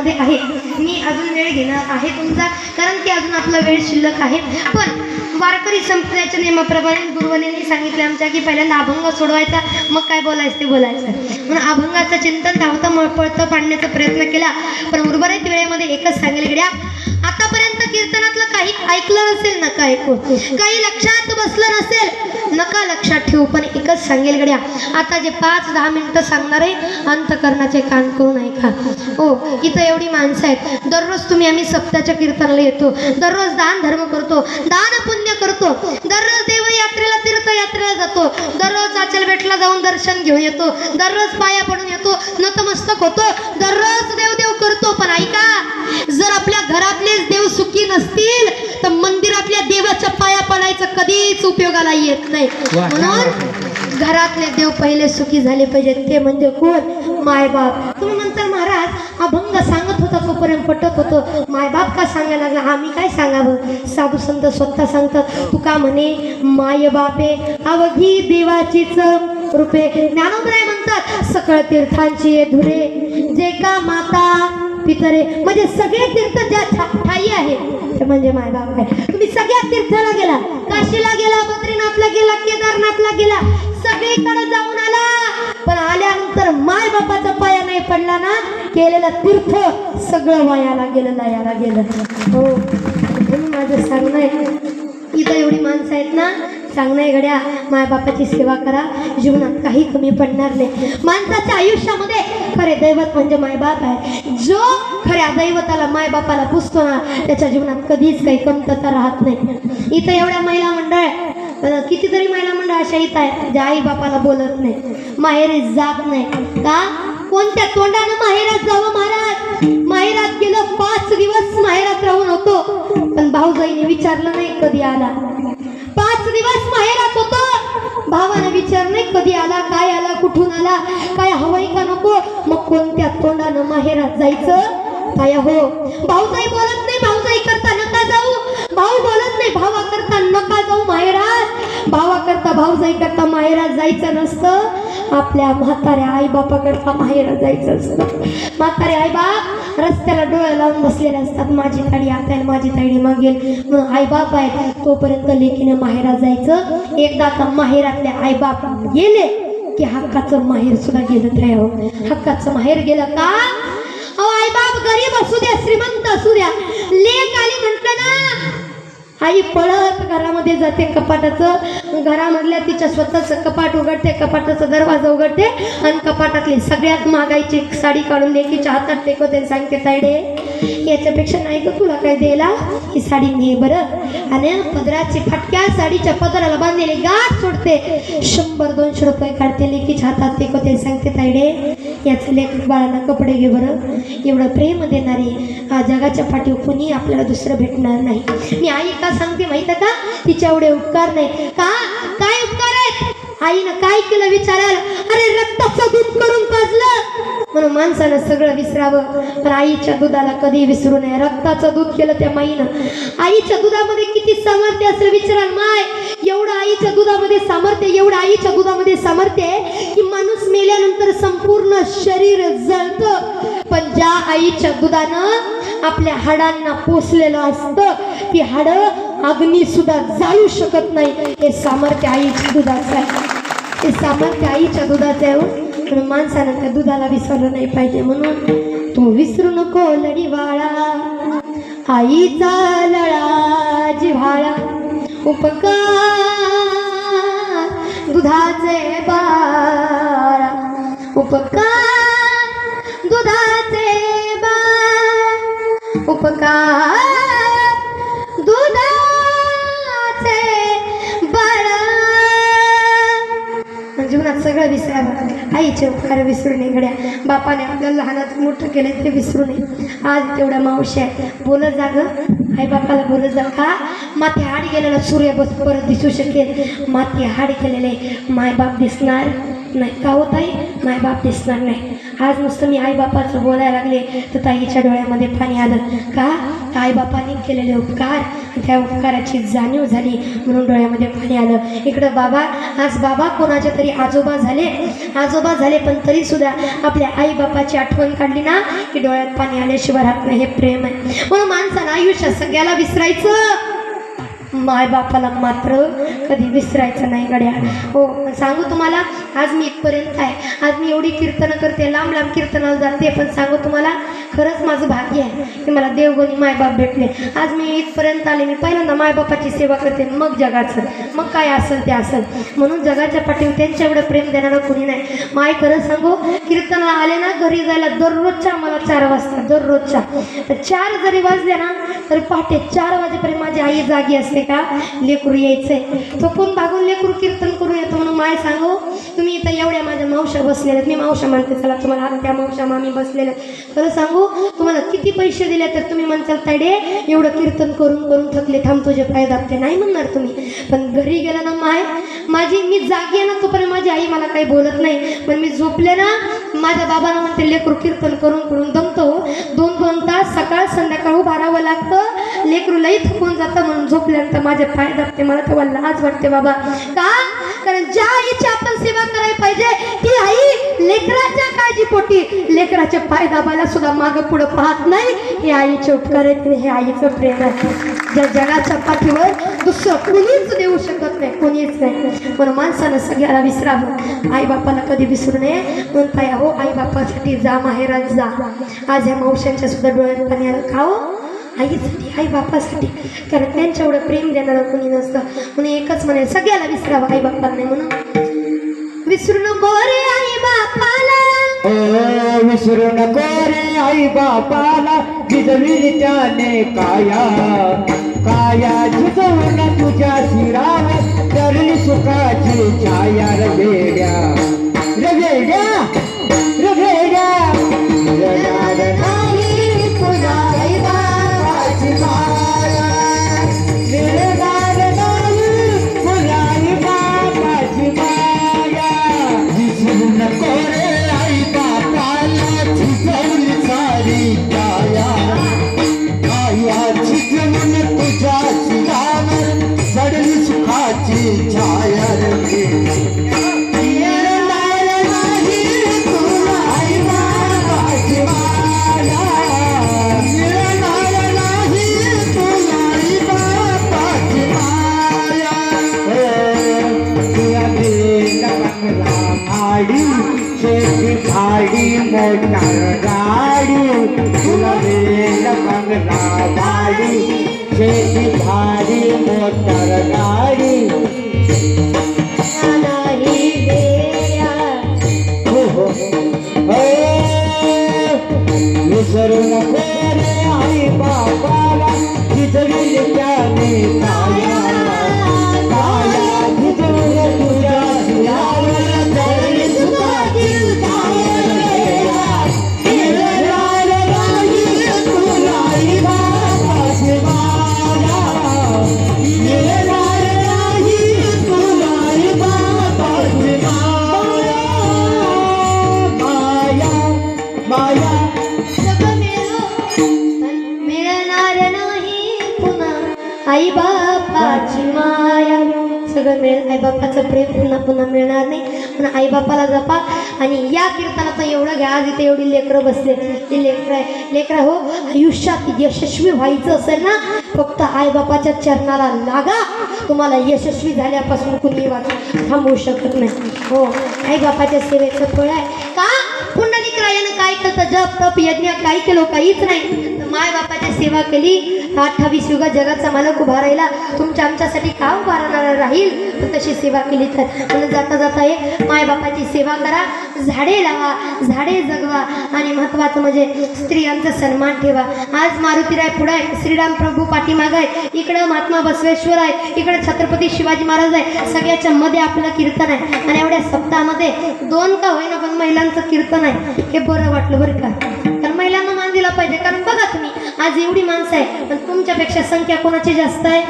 मध्ये आहे. मी अजून वेळ घेणार आहे तुमचा कारण की अजून आपला वेळ शिल्लक आहे. पण वारकरी संप्रदायाच्या नियमाप्रमाणे गुरुवानींनी सांगितले आमच्या की पहिल्यांदा अभंग सोडवायचा मग काय बोलायचं ते बोलायचं. म्हणून अभंगाचं चिंतन धावतं मळपळतं पाडण्याचा प्रयत्न केला. पण उर्वरित वेळेमध्ये एकच सांगेल गड्या आतापर्यंत कीर्तनातलं काही ऐकलं नसेल नका ऐकू काही लक्षात बसलं नसेल नका लक्षात ठेवू पण एकच सांगेल गड्या. आता जे पाच दहा मिनिटं सांगणार आहे अंतकरणाचे कान करून ऐका? हो इथं एवढी माणसं आहेत. दररोज तुम्ही आम्ही सप्ताच्या कीर्तनाला येतो. दररोज दान धर्म करतो. दान पुण्य करतो. दररोज देवयात्रेला तीर्थयात्रेला जातो. दररोज आचलबेटला जाऊन दर्शन घेऊन येतो. दररोज पाया पडून येतो. नतमस्तक होतो. दररोज देव देव करतो. पण ऐका जर आपल्या घरातलेच देव सुखी नसतील तर मंदिरातल्या देवाच्या पाया पडायचं कधीच उपयोगाला येत नाही. म्हणून घरातले देव पहिले सुखी झाले पाहिजे ते म्हणजे कोण? मायबाप. तुम्ही म्हणता अभंग सांगत होता तोपर्यंत पटत होतो. मायबाप का सांगायला लागला? आम्ही काय सांगावं? साधू संत स्वतः सांगतात तू का म्हणे मायबापे अवघी देवाचीच रूपे. ज्ञानोदय म्हणतात सकळ तीर्थांची धुरे जे का माता पितरे. म्हणजे सगळे तीर्थ ज्या ठाई आहे ते म्हणजे मायबाप आहे तुम्ही सगळ्या तीर्थाला गेला. काशीला गेला बद्रीनाथला गेला केदारनाथला गेला. सगळीकडे जाऊन आला. माय बापाचा पाया नाही पडला ना केलेला तीर्थ सगळं वायाला गेलं लयाला गेलं. हो म्हणून माझं सांगणं आहे. इथं एवढी माणसं आहेत ना सांगणं आहे गड्या मायबापाची सेवा करा. जीवनात काही कमी पडणार नाही. माणसाच्या आयुष्यामध्ये खरे दैवत म्हणजे मायबाप आहे. जो खऱ्या दैवताला मायबापाला पुसतो ना त्याच्या जीवनात कधीच काही कमतरता राहत नाही. इथं एवढ्या महिला मंडळ कितीतरी महिला मंडळ अशा इथं आहे ज्या आई बापाला बोलत नाही माहेरी जात नाही. का? कोणत्या तोंडानं माहेरात जावं महाराज? माहेरात गेलं पाच दिवस माहेरात राहून होतो. पण भाऊजाईने विचारलं नाही कधी आला. पाच दिवस माहेरात होतो. भावानं विचार नाही कधी आला काय आला कुठून आला काय हवंय का नको? मग कोणत्या तोंडानं माहेरात जायचं? काय हो भाऊजाई बोलत नाही भाऊजाई करता नका जाऊ. भाऊ बोलत नाही. भावा करता नका जाऊ माहेरात. भावा करता भाऊजाई करता माहेरात जायचं नसतं. आपल्या म्हाताऱ्या आई बापा करता माहेरात जायचं असतं. म्हातारे आई बाप रस्त्याला डोळ्या लावून बसलेले असतात. माझी ताडी आता माझी ताडी मागेल. आई बाप आहे तोपर्यंत लेकीने माहेरात जायचं. एकदा आता माहेरातले आई बाप गेले की हक्काचं माहेर सुद्धा गेलं नाही हो. हक्काचं माहेर गेलं का? अहो आई बाप गरीब असू द्या श्रीमंत असू द्या. लेख आली म्हटलं ना. आई पळत घरामध्ये जाते कपाटाचं. घरामधल्या तिच्या स्वतःचं कपाट उघडते कपाटाचा दरवाजा उघडते आणि कपाटातली सगळ्यात महागाईची साडी काढून लेकीच्या हातात टेकवते सांगते तायडे याच्यापेक्षा नाही का तुला काय द्यायला? ही साडी ने बरं. आणि पदराची फाटक्या साडीच्या पदराला बांधलेली गाठ सोडते. शंभर दोनशे रुपये काढते लेकीच्या हातात. ते कोते सांगते तायडे याचं लेख बाळांना कपडे घे बरं. एवढं प्रेम देणारी हा जगाच्या पाठीव कुणी आपल्याला दुसरं भेटणार नाही. मी आई का सांगते माहिती का? तिचे एवढे उपकार नाही. का? काय उपकार आहेत? आईनं काय केलं विचारायला? अरे रक्ताचं दूध करून पाजलं. म्हणून माणसानं सगळं विसरावं. पण आईच्या दुधाला कधी विसरू नये. रक्ताचं दूध केलं त्या माईनं. आईच्या दुधामध्ये किती सामर्थ्य असं विचाराल माय? एवढं आईच्या दुधामध्ये सामर्थ्य एवढं आईच्या दुधामध्ये सामर्थ्य आहे की माणूस मेल्यानंतर संपूर्ण शरीर जळतं. पण ज्या आईच्या दुधानं आपल्या हाडांना पोसलेलं असतं ती हाडं अग्नी सुद्धा जाळू शकत नाही. हे सामर्थ्य आईच्या दुधाचं आहे. हे सामर्थ्य आईच्या दुधाचं आहे हो. म्हणून माणसानं त्या दुधाला विसरलं नाही पाहिजे म्हणून तू विसरू नको लढीवाळा आईचा लळा जिव्हाळा. उपकार दुधाचे बाळा. उपकार दुधाचे बाळा. उपकार लहानात सगळं विसरावं आईचे उपकार विसरू नये घड्या बापाने आपल्याला लहानात मोठं केलं ते विसरू नये. आज तेवढ्या मावशी आहे. बोलत जा आई बापाला बोलत जा. का? माती हाड गेलेला सूर्य बस परत दिसू शकेल. माती हाड गेलेले. मायबाप दिसणार नाही. का होत आहे मायबाप दिसणार नाही. आज नुसतं मी आईबापाचं बोलायला लागले तर ताईच्या डोळ्यामध्ये पाणी आलं. का? आईबापाने केलेले उपकार त्या उपकाराची जाणीव झाली म्हणून डोळ्यामध्ये पाणी आलं. इकडं बाबा आज बाबा कोणाच्या तरी आजोबा झाले. आजोबा झाले पण तरी सुद्धा आपल्या आई बापाची आठवण काढली ना की डोळ्यात पाणी आल्याशिवाय राहत नाही हे प्रेम आहे. म्हणून माणसानं आयुष्यात सगळ्याला विसरायचं. मायबापाला मात्र कधी विसरायचं नाही गड्या. हो पण सांगू तुम्हाला आज मी इथपर्यंत आहे. आज मी एवढी कीर्तनं करते लांब लांब कीर्तनाला जाते पण सांगू तुम्हाला खरंच माझं भाग्य आहे की मला देवगणी मायबाप भेटले. आज मी इथपर्यंत आले मी पहिल्यांदा मायबापाची सेवा करते मग जगाचं. मग काय असेल ते असेल. म्हणून जगाच्या पाठीवर त्यांच्या एवढं प्रेम देणारा कोणी नाही. माय खरं सांगू कीर्तनाला आले ना घरी जायला दररोजच्या मला चार वाजता दररोजच्या. तर चार जरी वाजले ना तरी पहाटे चार वाजेपर्यंत माझी आई जागी असते का? लेकरू यायचंय. तो कोण भागून लेकरू कीर्तन करून येतो म्हणून माय सांगू तुम्ही इथं एवढ्या माझ्या मावशा बसलेल्या आहेत. मी मावशा म्हणते चला तुम्हाला आता त्या मावशा मामी बसलेल्या आहेत. खरं सांगू तुम्हाला किती पैसे दिले तर तुम्ही म्हणताल तडे एवढं कीर्तन करून करून थकले थांब तुझे पाय दाबते नाही म्हणणार तुम्ही पण घरी गेला ना माय माझी मी जागी आहे ना तोपर्यंत माझी आई मला काही बोलत नाही पण मी झोपले ना माझ्या बाबांना म्हणते लेकरू कीर्तन करून करून दमतो. दोन दोन तास सकाळ संध्याकाळ उभारावं राहावं लागतं. लेकरू लई थकून जातं म्हणून झोपल्यानंतर माझे पाय दाबते. मला तेव्हा लाज वाटते बाबा. का? कारण ज्या आईची आपण सेवा करायला पाहिजे ती आई लेकराच्या काळजीपोटी. लेकराच्या पाय दाबायला सुद्धा मागं पुढं पाहत नाही. हे आईचे उपकार आहेत हे आईचं प्रेम आहे. ज्या जगाच्या पाठीवर दुसरं कोणीच देऊ शकत नाही कोणीच नाही. पण माणसानं सगळ्याला विसरावं. आई बापाला कधी विसरू नये. म्हणता हो आई बापासाठी जा माहेरात जा. आज ह्या मावशांच्या सुद्धा डोळ्यात पाणी आलं खाओ हो? आईसाठी आई बापासाठी कारण त्यांच्या एवढं प्रेम देणारं कोणी नसतं. म्हणून एकच म्हणे सगळ्याला विसरावं आई बापाला नाही म्हणून विसरू नको. रे आई बापाला. विसरू नको रे आई बापाला. जिजविली त्याने काया काया झिजवून तुझ्या शिरावर. तरली सुखाची छाया रवेड्या रवेड्या भाडी, शेती भाडी मोटार गाडी तुला दिल बंगला शेती भाडी मोटार गाडी. हो हो हो. विसरू नको रे आई बाबाला जिजवली त्याने काया आई बापाची माया. सगळं मिळेल. आई बापाचं प्रेम पुन्हा पुन्हा मिळणार नाही. पण आई बापाला जपा आणि या कीर्तनाचा एवढं घ्या. आज इथे एवढी लेकरं बसले. ती लेकरं आहे. लेकरं हो आयुष्यात यशस्वी व्हायचं असेल ना फक्त आई बापाच्या चरणाला लागा. तुम्हाला यशस्वी झाल्यापासून कुणी वाच थांबवू शकत नाही. हो आई बापाच्या सेवेचं फळ आहे. का? पुंडलिकरायानं काय केलं जप तप यज्ञ काय केलं काहीच नाही. तर माय सेवा केली. अठ्ठावीस युगात जगाचा मालक उभा राहिला. तुमच्या आमच्यासाठी का उभा राहणार राहील. तर तशी सेवा केली तर. म्हणून जाता जाता हे माय बापाची सेवा करा. झाडे लावा. झाडे जगवा. आणि महत्त्वाचं म्हणजे स्त्रियांचा सन्मान ठेवा. आज मारुतीराय पुढे आहे. श्रीराम प्रभू पाठीमाग आहे. इकडं महात्मा बसवेश्वर आहे. इकडं छत्रपती शिवाजी महाराज आहे. सगळ्याच्या मध्ये आपलं कीर्तन आहे. आणि एवढ्या सप्ताहामध्ये दोन का होईना पण महिलांचं कीर्तन आहे. हे बरं वाटलं बरं का? तर महिलांना मान दिला पाहिजे. कारण बघा तुम्ही आज एवढी माणसं आहे पण तुमच्यापेक्षा संख्या कोणाची जास्त आहे?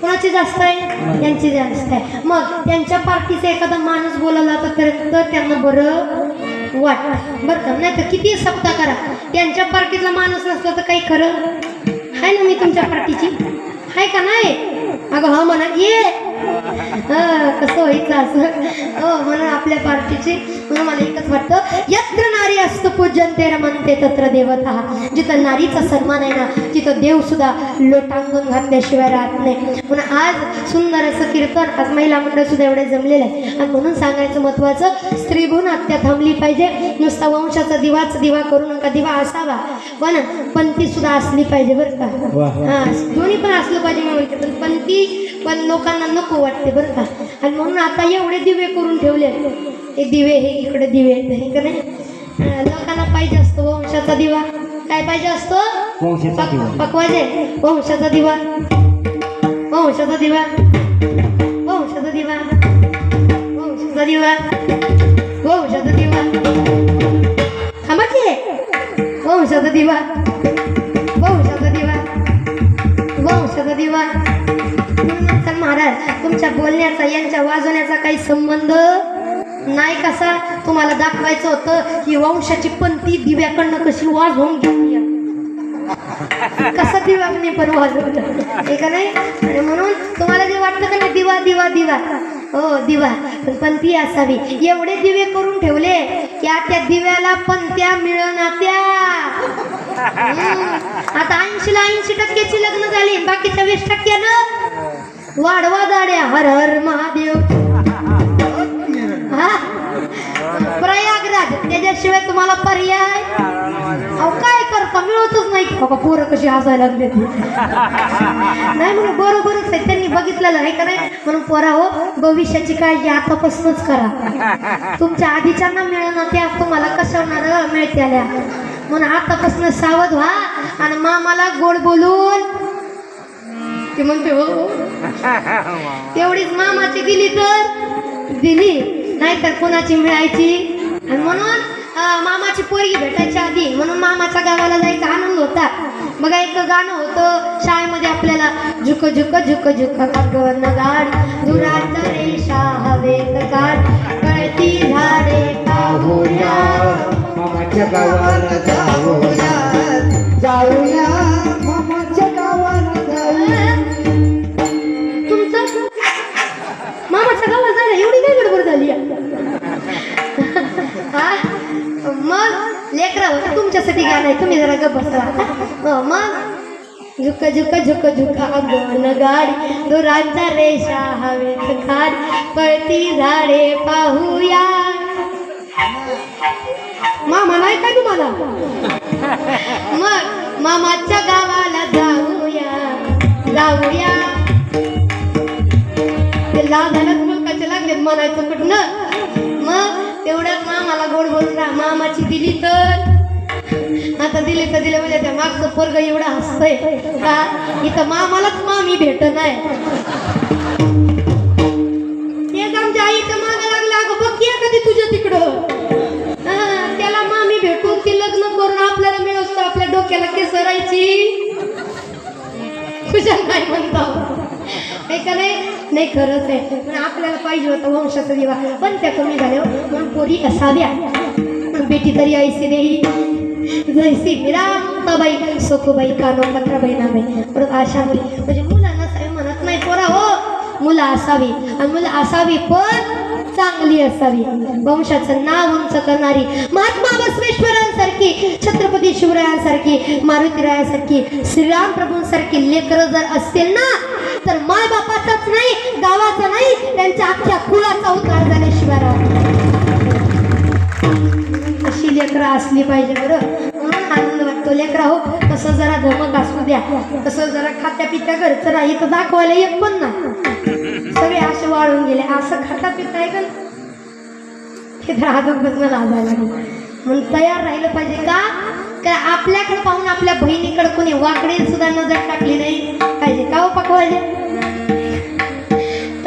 कोणाची जास्त आहे? यांची जास्त आहे. मग त्यांच्या पार्टीचा एखादा माणूस बोलायला तर त्यांना बरं वाट बरं का? नाही तर किती सप्ताह करा. त्यांच्या पार्टीतला माणूस नसला तर काही खरं? आहे ना मी तुमच्या पार्टीची. आहे का नाही? अगं हा म्हणा. ये! कसं व्हायचं असं. हो म्हणून आपल्या पार्टीची म्हणून मला एकच वाटतं यत्र नारी असतं पूजन ते रमनते तत्र देवता. जिथं नारीचा सन्मान आहे ना तिथं देव सुद्धा लोटांगण घातल्याशिवाय राहत नाही. म्हणून आज सुंदर असं कीर्तन आज महिला मंडळ सुद्धा एवढे जमलेलं आहे आणि म्हणून सांगायचं महत्वाचं स्त्री गुण हत्या थांबली पाहिजे. नुसता वंशाचा दिवाच दिवा करू नका दिवा असावा. पण पंथी सुद्धा असली पाहिजे बरं का. हा दोन्ही पण असलं पाहिजे मी म्हणते पण पंथी पण लोकांना नको वाटते बरं का? आणि म्हणून आता एवढे दिवे करून ठेवले. हे दिवे हे इकडे दिवे हे का नाही? लोकांना पाहिजे असतो वंशाचा दिवा. काय पाहिजे असतो? वंशाचा पक- दिवा. पकवायचे वंशाचा दिवा. वंशाचा दिवा. वंशाचा दिवा. वंशाचा दिवा. वंशाचा दिवा. थांबाचे वंशाचा दिवा. वंशाचा दिवा. वंशाचा दिवा. बोलण्याचा यांच्या वाजवण्याचा काही संबंध नाही कसा? तुम्हाला दाखवायचं होतं की वंशाची पंथी दिव्याकडनं कशी वाजवून घेऊन कसं दिवा मी पण वाजवलं? हे का नाही? आणि म्हणून तुम्हाला जे वाटतं का नाही दिवा दिवा दिवा. हो दिवा. पण ती असावी. एवढे दिवे करून ठेवले की आता त्या दिव्याला पंथ्या मिळना त्या. आता ऐंशीला ऐंशी टक्क्याची लग्न झाली बाकीच्या वीस टक्क्यानं वाढवा दाड्या हर हर महादेव. हा? प्रयागराज त्याच्याशिवाय तुम्हाला पर्याय? अहो काय करता? मिळतच नाही. बाबा पोरं कशी हसायला लागले नाही म्हणून बरोबरच आहे. त्यांनी बघितलेलं आहे का नाही? म्हणून पोरा हो भविष्याची काळजी आतापासूनच करा. तुमच्या आधीच्यांना मिळणार त्या तुम्हाला कशा होणार मिळत्याल्या? म्हणून आतापासून सावध व्हा आणि मामाला गोड बोलून ते म्हणते हो, हो तेवढीच मामाची दिली तर दिली. नाहीतर कोणाची मिळायची? आणि म्हणून मामाची पोरगी भेटायची आधी म्हणून मामाच्या गावाला जायचा आनंद होता. बघा एक गाणं होतं शाळेमध्ये आपल्याला झुक झुक झुक झुक अगन गाड दुराचा रेषा हवेत काढ कळती झाडे पाहूया मामाच्या गावाला जा तुमच्यासाठी मी तुम्ही जरा गप्प बसा. हो, मग झुक झुक झुक झुका अगोन गाडी. दुरांचा रेषा हवेत खाड. पळती झाडे पाहूया. मामा नाही का तुम्हाला? मग मामाच्या गावाला जाऊया. जाऊया. ते लाल झालं मुलकाचे लागले म्हणायचं कुठनं? मग तेवढ्यात मामाला गोड बोलून मामाची दिली तर? आता दिले तर दिले म्हणजे त्या मागचं पोरग एवढं हसतंय. का? इथं मामालाच मामी भेट नाही एक आमच्या आईच्या माग लागलं. अगं बघ की कधी तुझ्या तिकडं. हा, त्याला मामी भेटून ती लग्न करून आपल्याला मिळवतो. आपल्या डोक्याला केसरायची तुझ्या नाही म्हणतो. हे का नाही? नाही खरंच आहे. पण आपल्याला पाहिजे होतं वंशाचा दिवा पण त्या कमी झाल्या. म्हणून पोरी असाव्या. पण बेटी तरी ऐसी देई जैसी मिराबाई सोखूबाई कानो पत्राबाई नाबाई परत आशा म्हणजे मुलं नसावी म्हणत नाही पोरा हो. मुलं असावी. आणि मुलं असावी पण चांगली असावी. वंशाचं नाव उंच करणारी महात्मा बसवेश्वरांसारखी छत्रपती शिवरायांसारखी मारुतीरायांसारखी श्रीराम प्रभूंसारखी लेकरं जर असतील ना तर माय बापाचाच नाही गावाचा नाही त्यांच्या अख्ख्या कुळाचा उद्धार झाल्याशिवाय राहत अशी लेकरं असली पाहिजे बरं. म्हणून आनंद लेकरा हो तसं जरा धमक असू द्या. तसं जरा खात्या पित्या घरचं नाही तर दाखवायला येत पण ना सगळे असे वाळून गेले. असं खाता पिता आहे का? हे तर हातात बसणं लाजायला लागलं म्हणून तयार राहिलं पाहिजे का? काय आपल्याकडे पाहून आपल्या बहिणीकडे कोणी वाकडे सुद्धा नजर टाकली नाही पाहिजे? का हो, पकवायचे